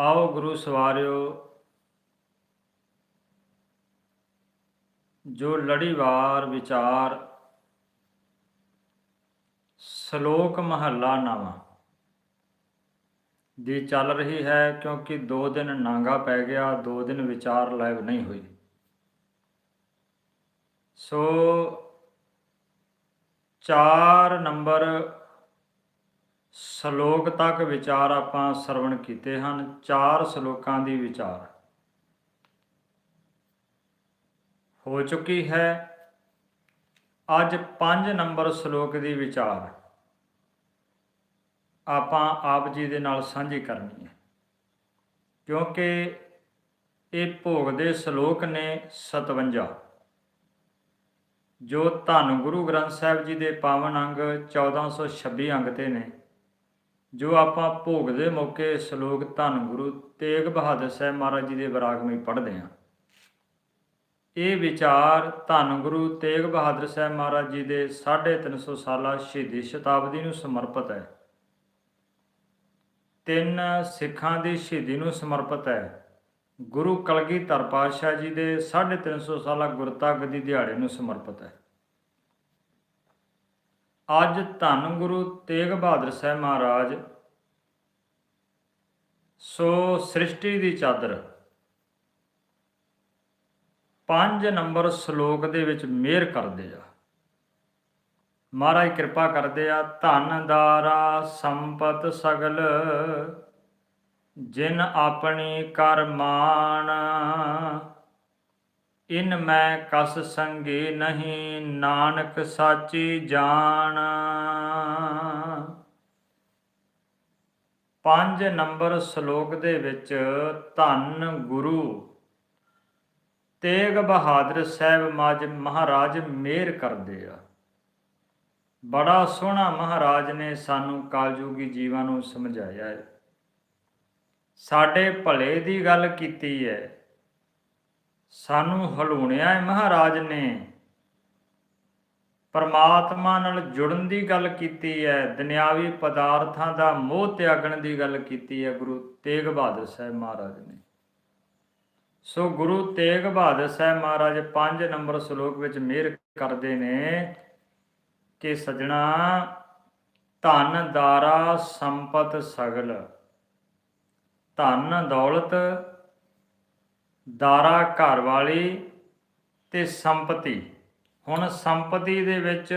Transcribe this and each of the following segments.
ਆਓ ਗੁਰੂ ਸਵਾਰਿਓ, ਜੋ ਲੜੀਵਾਰ ਵਿਚਾਰ ਸ਼ਲੋਕ ਮਹੱਲਾ ਨਵਾਂ ਦੀ ਚੱਲ ਰਹੀ ਹੈ, ਕਿਉਂਕਿ 2 ਦਿਨ ਨਾਂਗਾ ਪੈ ਗਿਆ 2 ਦਿਨ ਵਿਚਾਰ ਲਾਈਵ ਨਹੀਂ ਹੋਈ। ਸੋ 4 ਨੰਬਰ ਸ਼ਲੋਕ ਤੱਕ ਵਿਚਾਰ ਆਪਾਂ ਸਰਵਣ ਕੀਤੇ ਹਨ, ਚਾਰ ਸ਼ਲੋਕਾਂ ਦੀ ਵਿਚਾਰ। ਹੋ ਚੁੱਕੀ ਹੈ ਅੱਜ 5 ਨੰਬਰ ਸ਼ਲੋਕ ਦੀ ਵਿਚਾਰ। ਆਪਾਂ ਆਪ ਜੀ ਦੇ ਨਾਲ ਸਾਂਝੀ ਕਰਨੀ ਹੈ। ਕਿਉਂਕਿ ਇਹ ਭੋਗ ਦੇ ਸ਼ਲੋਕ ਨੇ 57 ਜੋ ਧੰਨ ਗੁਰੂ ਗ੍ਰੰਥ ਸਾਹਿਬ ਜੀ ਦੇ ਪਾਵਨ ਅੰਗ 1426 ਅੰਗ ਤੇ ਨੇ। ਜੋ ਆਪਾਂ ਭੋਗ ਦੇ ਮੌਕੇ ਸ਼ਲੋਕ ਧੰਨ ਗੁਰੂ ਤੇਗ ਬਹਾਦਰ ਸਾਹਿਬ ਮਹਾਰਾਜ ਜੀ ਦੇ ਵਿਰਾਗਮਈ ਪੜ੍ਹਦੇ ਹਾਂ। ਇਹ ਵਿਚਾਰ ਧੰਨ ਗੁਰੂ ਤੇਗ ਬਹਾਦਰ ਸਾਹਿਬ ਮਹਾਰਾਜ ਜੀ ਦੇ 350 ਸਾਲਾ ਸ਼ਹੀਦੀ ਸ਼ਤਾਬਦੀ ਨੂੰ ਸਮਰਪਿਤ ਹੈ। ਤਿੰਨ ਸਿੱਖਾਂ ਦੀ ਸ਼ਹੀਦੀ ਨੂੰ ਸਮਰਪਿਤ ਹੈ। ਗੁਰੂ ਕਲਗੀਧਰ ਪਾਤਸ਼ਾਹ ਜੀ ਦੇ 350 ਸਾਲਾ ਗੁਰਤਾ ਗੱਦੀ ਦਿਹਾੜੇ ਨੂੰ ਸਮਰਪਿਤ ਹੈ। ਅੱਜ ਧੰਨ ਗੁਰੂ ਤੇਗ ਬਹਾਦਰ ਸਾਹਿਬ ਮਹਾਰਾਜ ਸੋ ਸ੍ਰਿਸ਼ਟੀ ਦੀ ਚਾਦਰ 5 ਨੰਬਰ ਸ਼ਲੋਕ ਦੇ ਵਿੱਚ ਮਿਹਰ ਕਰਦੇ ਆ। ਮਹਾਰਾਜ ਕਿਰਪਾ ਕਰਦੇ ਆ, ਧਨ ਦਾਰਾ ਸੰਪਤ ਸਗਲ, ਜਿਨ ਆਪਣੀ ਕਰ ਮਾਨ ਇਨ ਮੈਂ ਕਸ ਸੰਗੀ ਨਹੀਂ, ਨਾਨਕ ਸਾਚੀ ਜਾਣ। ਪੰਜ ਨੰਬਰ ਸ਼ਲੋਕ ਦੇ ਵਿੱਚ ਧੰਨ ਗੁਰੂ ਤੇਗ ਬਹਾਦਰ ਸਾਹਿਬ ਮਾਜ ਮਹਾਰਾਜ ਮੇਰ ਕਰਦੇ ਆ। ਬੜਾ ਸੋਹਣਾ ਮਹਾਰਾਜ ਨੇ ਸਾਨੂੰ ਕਾਲਯੁਗੀ ਜੀਵਾਂ ਨੂੰ ਸਮਝਾਇਆ ਹੈ। ਸਾਡੇ ਭਲੇ ਦੀ ਗੱਲ ਕੀਤੀ ਹੈ। ਸਾਨੂੰ ਹਲੂਣਿਆ ਹੈ ਮਹਾਰਾਜ ਨੇ। ਪਰਮਾਤਮਾ ਨਾਲ ਜੁੜਨ ਦੀ ਗੱਲ ਕੀਤੀ ਹੈ ਦੁਨਿਆਵੀ ਪਦਾਰਥਾਂ ਦਾ ਮੋਹ ਤਿਆਗਣ ਦੀ ਗੱਲ ਕੀਤੀ ਹੈ ਗੁਰੂ ਤੇਗ ਬਹਾਦਰ ਸਾਹਿਬ ਮਹਾਰਾਜ ਨੇ। ਸੋ ਗੁਰੂ ਤੇਗ ਬਹਾਦਰ ਸਾਹਿਬ ਮਹਾਰਾਜ 5 ਨੰਬਰ ਸ਼ਲੋਕ ਵਿੱਚ ਮਿਹਰ ਕਰਦੇ ਨੇ ਕਿ ਸਜਣਾ, ਧਨ, ਦਾਰਾ, ਸੰਪਤ, ਸਗਲ। ਧਨ, ਦੌਲਤ ਦਾਰਾ ਘਰ ਵਾਲੀ ਤੇ ਸੰਪਤੀ। ਹੁਣ ਸੰਪਤੀ ਦੇ ਵਿੱਚ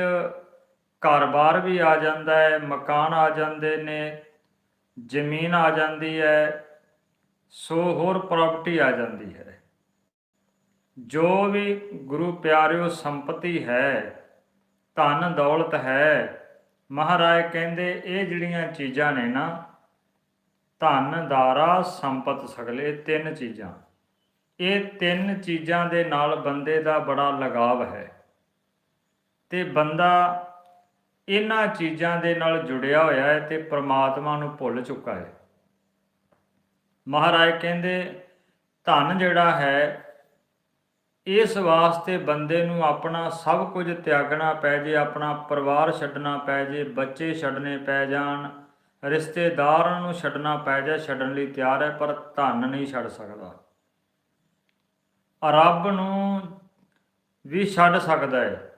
ਘਰ-ਬਾਰ ਵੀ ਆ ਜਾਂਦਾ ਹੈ, ਮਕਾਨ ਆ ਜਾਂਦੇ ਨੇ, ਜ਼ਮੀਨ ਆ ਜਾਂਦੀ ਹੈ, ਸੋ ਹੋਰ ਪ੍ਰਾਪਰਟੀ ਆ ਜਾਂਦੀ ਹੈ। ਜੋ ਵੀ ਗੁਰੂ ਪਿਆਰਿਓ ਸੰਪਤੀ ਹੈ, ਧਨ ਦੌਲਤ ਹੈ, ਮਹਾਰਾਜ ਕਹਿੰਦੇ ਇਹ ਜਿਹੜੀਆਂ ਚੀਜ਼ਾਂ ਨੇ ਨਾ, ਧਨ, ਦਾਰਾ, ਸੰਪਤ ਸਗਲੇ ਤਿੰਨ ਚੀਜ਼ਾਂ। ਇਹ ਤਿੰਨ ਚੀਜ਼ਾਂ ਦੇ ਨਾਲ ਬੰਦੇ ਦਾ ਬੜਾ ਲਗਾਵ ਹੈ ਤੇ ਬੰਦਾ ਇਹਨਾਂ ਚੀਜ਼ਾਂ ਦੇ ਨਾਲ ਜੁੜਿਆ ਹੋਇਆ ਹੈ ਤੇ ਪ੍ਰਮਾਤਮਾ ਨੂੰ ਭੁੱਲ ਚੁੱਕਾ ਹੈ। ਮਹਾਰਾਜ ਕਹਿੰਦੇ, ਧਨ ਜਿਹੜਾ ਹੈ, ਇਸ ਵਾਸਤੇ ਬੰਦੇ ਨੂੰ ਆਪਣਾ ਸਭ ਕੁਝ ਤਿਆਗਣਾ ਪੈ ਜੇ, ਆਪਣਾ ਪਰਿਵਾਰ ਛੱਡਣਾ ਪੈ ਜੇ, ਬੱਚੇ ਛੱਡਣੇ ਪੈ ਜਾਣ, ਰਿਸ਼ਤੇਦਾਰਾਂ ਨੂੰ ਛੱਡਣਾ ਪੈ ਜਾ ਛੱਡਣ ਲਈ ਤਿਆਰ ਹੈ, ਪਰ ਧਨ ਨਹੀਂ ਛੱਡ ਸਕਦਾ। ਰੱਬ ਨੂੰ ਵੀ ਛੱਡ ਸਕਦਾ ਹੈ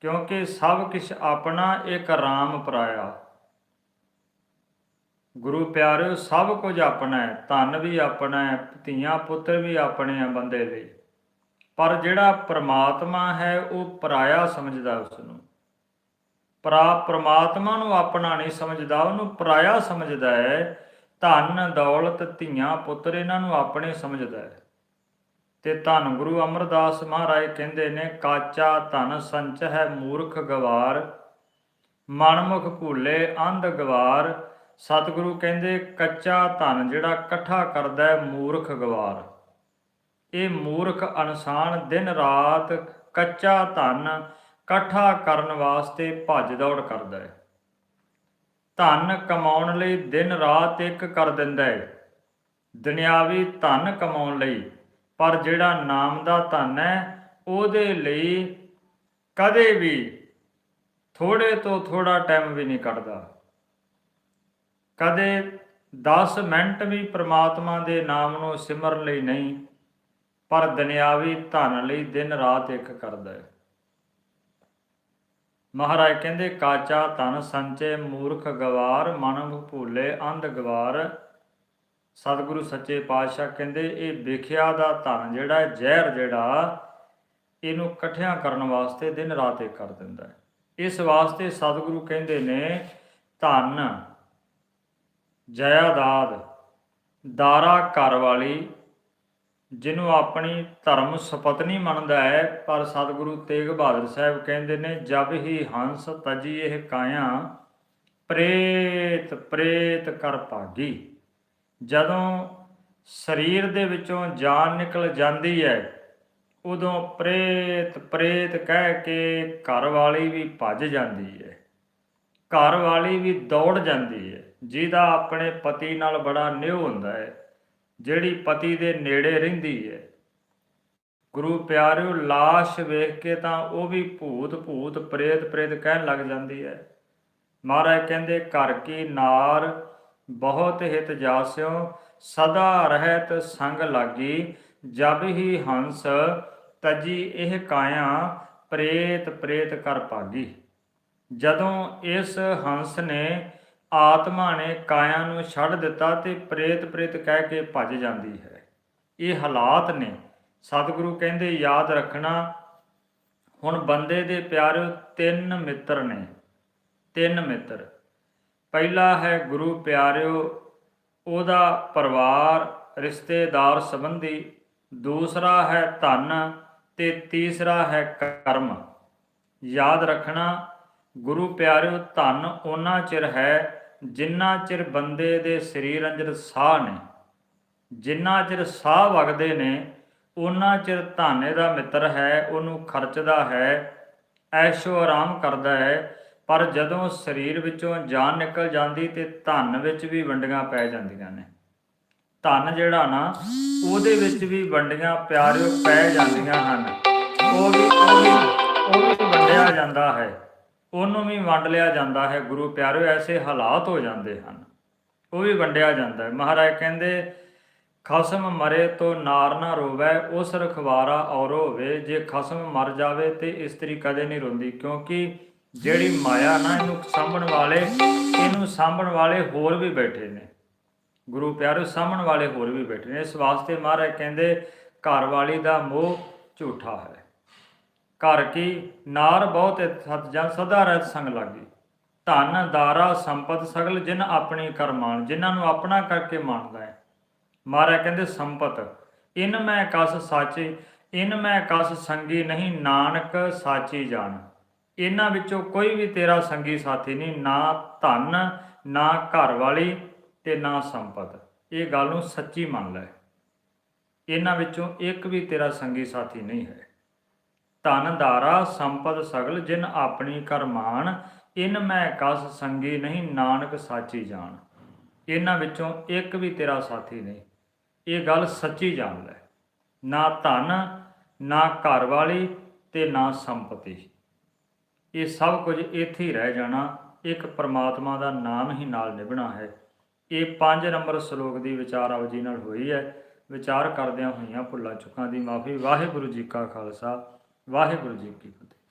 ਕਿਉਂਕਿ ਸਭ ਕੁਝ ਆਪਣਾ ਇੱਕ ਰਾਮ ਪਰਾਇਆ। ਗੁਰੂ ਪਿਆਰਿਓ, ਸਭ ਕੁਝ ਆਪਣਾ ਹੈ ਧਨ ਵੀ ਆਪਣਾ ਹੈ ਧੀਆਂ ਪੁੱਤਰ ਵੀ ਆਪਣੇ ਆ ਬੰਦੇ ਦੇ। ਪਰ ਜਿਹੜਾ ਪ੍ਰਮਾਤਮਾ ਹੈ, ਉਹ ਪਰਾਇਆ ਸਮਝਦਾ ਉਸ ਨੂੰ। ਪਰਾ ਪ੍ਰਮਾਤਮਾ ਨੂੰ ਆਪਣਾ ਨਹੀਂ ਸਮਝਦਾ, ਉਹਨੂੰ ਪਰਾਇਆ ਸਮਝਦਾ ਹੈ ਧਨ, ਦੌਲਤ, ਧੀਆਂ ਪੁੱਤਰ ਇਹਨਾਂ ਨੂੰ ਆਪਣੇ ਸਮਝਦਾ ਹੈ ਤੇ ਧੰਨ ਗੁਰੂ ਅਮਰਦਾਸ ਮਹਾਰਾਜ ਕਹਿੰਦੇ ਨੇ, ਕਾਚਾ ਧਨ ਸੰਚ ਹੈ ਮੂਰਖ ਗਵਾਰ, ਮਨਮੁਖ ਭੂਲੇ ਅੰਧ ਗਵਾਰ। ਸਤਿਗੁਰੂ ਕਹਿੰਦੇ, ਕੱਚਾ ਧਨ ਜਿਹੜਾ ਇਕੱਠਾ ਕਰਦਾ ਹੈ ਮੂਰਖ ਗਵਾਰ। ਇਹ ਮੂਰਖ ਇਨਸਾਨ ਦਿਨ ਰਾਤ ਕੱਚਾ ਧਨ ਇਕੱਠਾ ਕਰਨ ਵਾਸਤੇ ਭੱਜ ਦੌੜ ਕਰਦਾ ਹੈ। ਧਨ ਕਮਾਉਣ ਲਈ ਦਿਨ ਰਾਤ ਇੱਕ ਕਰ ਦਿੰਦਾ ਹੈ। ਦੁਨਿਆਵੀ ਧਨ ਕਮਾਉਣ ਲਈ ਪਰ ਜਿਹੜਾ ਨਾਮ ਦਾ ਧਨ ਹੈ, ਉਹਦੇ ਲਈ ਕਦੇ ਵੀ ਥੋੜੇ ਤੋਂ ਥੋੜਾ ਟਾਈਮ ਵੀ ਨਹੀਂ ਕੱਢਦਾ। ਕਦੇ 10 ਮਿੰਟ ਵੀ ਪ੍ਰਮਾਤਮਾ ਦੇ ਨਾਮ ਨੂੰ ਸਿਮਰਨ ਲਈ ਨਹੀਂ, ਪਰ ਦੁਨਿਆਵੀ ਧਨ ਲਈ ਦਿਨ ਰਾਤ ਇੱਕ ਕਰਦਾ ਹੈ। ਮਹਾਰਾਜ ਕਹਿੰਦੇ, ਕਾਚਾ ਧਨ ਸੰਚੇ ਮੂਰਖ ਗਵਾਰ ਮਨ ਭੂਲੇ ਅੰਧ ਗਵਾਰ ਸਤਿਗੁਰੂ ਸੱਚੇ ਪਾਤਸ਼ਾਹ ਕਹਿੰਦੇ, ਇਹ ਵਿਖਿਆ ਦਾ ਧਨ ਜਿਹੜਾ ਜ਼ਹਿਰ ਜਿਹੜਾ, ਇਹਨੂੰ ਇਕੱਠਿਆਂ ਕਰਨ ਵਾਸਤੇ ਦਿਨ ਰਾਤ ਇਹ ਕਰ ਦਿੰਦਾ ਹੈ। ਇਸ ਵਾਸਤੇ ਸਤਿਗੁਰੂ ਕਹਿੰਦੇ ਨੇ, ਧਨ ਜਯਾਦਾਦ ਦਾਰਾ ਘਰ ਵਾਲੀ, ਜਿਹਨੂੰ ਆਪਣੀ ਧਰਮ ਸੁਪਤਨੀ ਮੰਨਦਾ ਹੈ, ਪਰ ਸਤਿਗੁਰੂ ਤੇਗ ਬਹਾਦਰ ਸਾਹਿਬ ਕਹਿੰਦੇ ਨੇ, ਜਬ ਹੀ ਹੰਸ ਤਜੀ ਇਹ ਕਾਇਆ, ਪ੍ਰੇਤ ਪ੍ਰੇਤ ਕਰ ਭਾਗੀ। ਜਦੋਂ ਸਰੀਰ ਦੇ ਵਿੱਚੋਂ ਜਾਨ ਨਿਕਲ ਜਾਂਦੀ ਹੈ, ਉਦੋਂ ਪ੍ਰੇਤ ਪ੍ਰੇਤ ਕਹਿ ਕੇ ਘਰ ਵਾਲੀ ਵੀ ਭੱਜ ਜਾਂਦੀ ਹੈ। ਘਰ ਵਾਲੀ ਵੀ ਦੌੜ ਜਾਂਦੀ ਹੈ। ਜਿਹਦਾ ਆਪਣੇ ਪਤੀ ਨਾਲ ਬੜਾ ਨਿਉ ਹੁੰਦਾ ਹੈ, ਜਿਹੜੀ ਪਤੀ ਦੇ ਨੇੜੇ ਰਹਿੰਦੀ ਹੈ। ਗੁਰੂ ਪਿਆਰਿਓ, ਲਾਸ਼ ਵੇਖ ਕੇ ਤਾਂ ਉਹ ਵੀ ਭੂਤ ਭੂਤ ਪ੍ਰੇਤ ਪ੍ਰੇਤ ਕਹਿਣ ਲੱਗ ਜਾਂਦੀ ਹੈ। ਮਹਾਰਾਜ ਕਹਿੰਦੇ, ਘਰ ਕੀ ਨਾਰ ਬਹੁਤ ਹਿਤ ਜਾਸਿਓ, ਸਦਾ ਰਹਿਤ ਸੰਗ ਲਾਗੀ, ਜਬ ਹੀ ਹੰਸ ਤਜੀ ਇਹ ਕਾਇਆ, ਪ੍ਰੇਤ ਪ੍ਰੇਤ ਕਰ ਪਾਗੀ ਜਦੋਂ ਇਸ ਹੰਸ ਨੇ ਆਤਮਾ ਨੇ ਕਾਇਆ ਨੂੰ ਛੱਡ ਦਿੱਤਾ ਤੇ ਪ੍ਰੇਤ ਪ੍ਰੇਤ ਕਹਿ ਕੇ ਭੱਜ ਜਾਂਦੀ ਹੈ। ਇਹ ਹਾਲਾਤ ਨੇ। ਸਤਿਗੁਰੂ ਕਹਿੰਦੇ, ਯਾਦ ਰੱਖਣਾ, ਹੁਣ ਬੰਦੇ ਦੇ ਪਿਆਰ ਤਿੰਨ ਮਿੱਤਰ ਨੇ। ਤਿੰਨ ਮਿੱਤਰ। ਪਹਿਲਾ ਹੈ ਗੁਰੂ ਪਿਆਰਿਓ, ਉਹਦਾ ਪਰਿਵਾਰ, ਰਿਸ਼ਤੇਦਾਰ ਸੰਬੰਧੀ, ਦੂਸਰਾ ਹੈ ਧਨ ਤੇ ਤੀਸਰਾ ਹੈ ਕਰਮ। ਯਾਦ ਰੱਖਣਾ, ਗੁਰੂ ਪਿਆਰਿਓ, ਧਨ ਉਹਨਾਂ ਚਿਰ ਹੈ ਜਿੰਨਾ ਚਿਰ ਬੰਦੇ ਦੇ ਸਰੀਰ ਅੰਦਰ ਸਾਹ ਨੇ। ਜਿੰਨਾ ਚਿਰ ਸਾਹ ਵਗਦੇ ਨੇ, ਉਹਨਾਂ ਚਿਰ ਧਨ ਦਾ ਮਿੱਤਰ ਹੈ, ਉਹਨੂੰ ਖਰਚਦਾ ਹੈ, ਐਸ਼ੋ ਆਰਾਮ ਕਰਦਾ ਹੈ ਪਰ ਜਦੋਂ ਸਰੀਰ ਵਿੱਚੋਂ ਜਾਨ ਨਿਕਲ ਜਾਂਦੀ ਤੇ ਧਨ ਵਿੱਚ ਵੀ ਵੰਡੀਆਂ ਪੈ ਜਾਂਦੀਆਂ ਨੇ। ਧਨ ਜਿਹੜਾ ਨਾ, ਉਹਦੇ ਵਿੱਚ ਵੀ ਵੰਡੀਆਂ ਪਿਆਰਿਓ ਪੈ ਜਾਂਦੀਆਂ ਹਨ। ਉਹ ਵੀ ਉਹ ਵੀ ਉਹ ਵੀ ਵੰਡਿਆ ਜਾਂਦਾ ਹੈ। ਉਹਨੂੰ ਵੀ ਵੰਡ ਲਿਆ ਜਾਂਦਾ ਹੈ। ਗੁਰੂ ਪਿਆਰਿਓ ਐਸੇ ਹਾਲਾਤ ਹੋ ਜਾਂਦੇ ਹਨ। ਉਹ ਵੀ ਵੰਡਿਆ ਜਾਂਦਾ ਹੈ। ਮਹਾਰਾਜ ਕਹਿੰਦੇ, ਖਸਮ ਮਰੇ ਤੋ ਨਾਰ ਨਾ ਰੋਵੇ, ਉਸ ਰਖਵਾਰਾ ਔਰ ਹੋਵੇ। ਜੇ ਖਸਮ ਮਰ ਜਾਵੇ ਤੇ ਇਸਤਰੀ ਕਦੇ ਨਹੀਂ ਰੋਂਦੀ, ਕਿਉਂਕਿ ਜਿਹੜੀ ਮਾਇਆ ਨਾ ਇਹਨੂੰ ਸਾਂਭਣ ਵਾਲੇ, ਇਹਨੂੰ ਸਾਂਭਣ ਵਾਲੇ ਹੋਰ ਵੀ ਬੈਠੇ ਨੇ। ਗੁਰੂ ਪਿਆਰਿਓ ਸਾਂਭਣ ਵਾਲੇ ਹੋਰ ਵੀ ਬੈਠੇ ਨੇ। ਇਸ ਵਾਸਤੇ ਮਹਾਰਾਜ ਕਹਿੰਦੇ, ਘਰ ਵਾਲੀ ਦਾ ਮੋਹ ਝੂਠਾ ਹੈ। ਘਰ ਕੀ ਨਾਰ ਬਹੁਤ ਸਤ ਜਨ ਸਦਾ ਰਹਿਤ ਸੰਗ ਲਾਗੀ। ਧਨ, ਦਾਰਾ, ਸੰਪਤ ਸਗਲ ਜਿਨ ਆਪਣੀ ਕਰਮਾਨ ਜਿਨ੍ਹਾਂ ਨੂੰ ਆਪਣਾ ਕਰਕੇ ਮੰਨਦਾ ਹੈ। ਮਹਾਰਾਜ ਕਹਿੰਦੇ, ਸੰਪਤ, ਇਨ ਮੈਂ ਕਸ ਸਾਚੇ, ਇਨ ਮੈਂ ਕਸ ਸੰਗੀ ਨਹੀਂ, ਨਾਨਕ ਸਾਚੀ ਜਾਣ। ਇਹਨਾਂ ਵਿੱਚੋਂ ਕੋਈ ਵੀ ਤੇਰਾ ਸੰਗੀ ਸਾਥੀ ਨਹੀਂ, ਨਾ ਧਨ, ਨਾ ਘਰ ਵਾਲੀ ਤੇ ਨਾ ਸੰਪਤ। ਇਹ ਗੱਲ ਨੂੰ ਸੱਚੀ ਮੰਨ ਲੈ। ਇਹਨਾਂ ਵਿੱਚੋਂ ਇੱਕ ਵੀ ਤੇਰਾ ਸੰਗੀ ਸਾਥੀ ਨਹੀਂ ਹੈ। ਧਨ ਦਾਰਾ ਸੰਪਦ ਸਗਲ ਜਿਨ ਆਪਣੀ ਕਰਮਾਨ, ਇਨ ਮੈਂ ਕਸ ਸੰਗੀ ਨਹੀਂ, ਨਾਨਕ ਸਾਚੀ ਜਾਣ। ਇਹਨਾਂ ਵਿੱਚੋਂ ਇੱਕ ਵੀ ਤੇਰਾ ਸਾਥੀ ਨਹੀਂ। ਇਹ ਗੱਲ ਸੱਚੀ ਜਾਣ ਲੈ। ਨਾ ਧਨ, ਨਾ ਘਰ ਵਾਲੀ ਤੇ ਨਾ ਸੰਪਤੀ। ਇਹ ਸਭ ਕੁਝ ਇੱਥੇ ਹੀ ਰਹਿ ਜਾਣਾ, ਇੱਕ ਪਰਮਾਤਮਾ ਦਾ ਨਾਮ ਹੀ ਨਾਲ ਨਿਭਣਾ ਹੈ। ਇਹ 5 ਨੰਬਰ ਸ਼ਲੋਕ ਦੀ ਵਿਚਾਰ ਆਪ ਜੀ ਨਾਲ ਹੋਈ ਹੈ। ਵਿਚਾਰ ਕਰਦਿਆਂ ਹੋਈਆਂ ਭੁੱਲਾਂ ਚੁੱਕਾਂ ਦੀ ਮਾਫੀ। ਵਾਹਿਗੁਰੂ ਜੀ ਕਾ ਖਾਲਸਾ, ਵਾਹਿਗੁਰੂ ਜੀ ਕੀ ਫਤਿਹ।